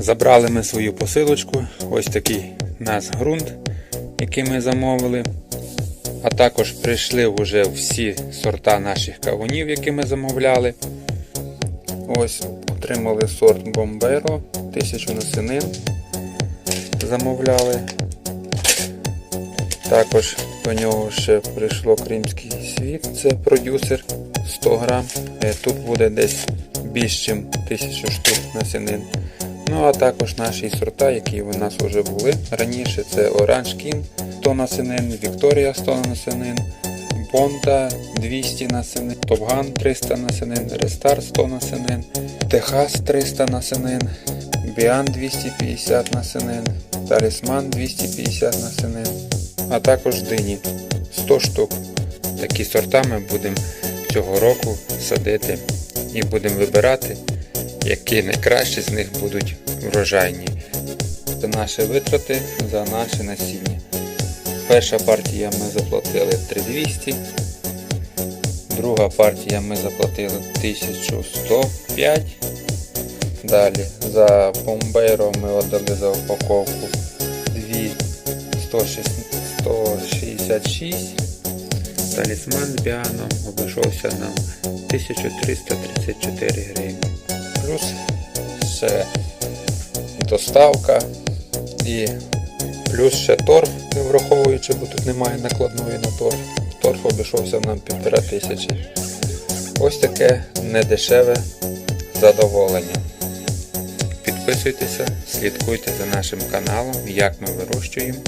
Забрали ми свою посилочку. Ось такий нас ґрунт, який ми замовили. А також прийшли вже всі сорта наших кавунів, які ми замовляли. Ось отримали сорт Бомберо, 1000 насінин. Замовляли. Також до нього ще прийшло Кримський світ, це продюсер 100 грам. Е, Тут буде десь більш ніж 1000 штук насінин. Ну а також наші сорта, які у нас вже були. Раніше, це Оранж Кін 100 насінин, Вікторія 100 насінин, Бонда 200 насінин, Топган 300 насінин, Рестар 100 насінин, Техас 300 насінин, Біан 250 насінин, Талісман 250 насінин, а також дині. 100 штук. Такі сорта ми будемо цього року садити і будемо вибирати, які найкращі з них будуть врожайні. Це наші витрати за наше насіння. Перша партія ми заплатили 3200. Друга партія ми заплатили 1105. Далі за бомбейро ми отдали за упаковку 2 166. Талісман з біаном обійшовся нам 1334 гривні. Плюс ще доставка і плюс ще торф, не враховуючи, бо тут немає накладної на торф. Торф обійшовся нам півтора тисячі. Ось таке недешеве задоволення. Підписуйтеся, слідкуйте за нашим каналом, як ми вирощуємо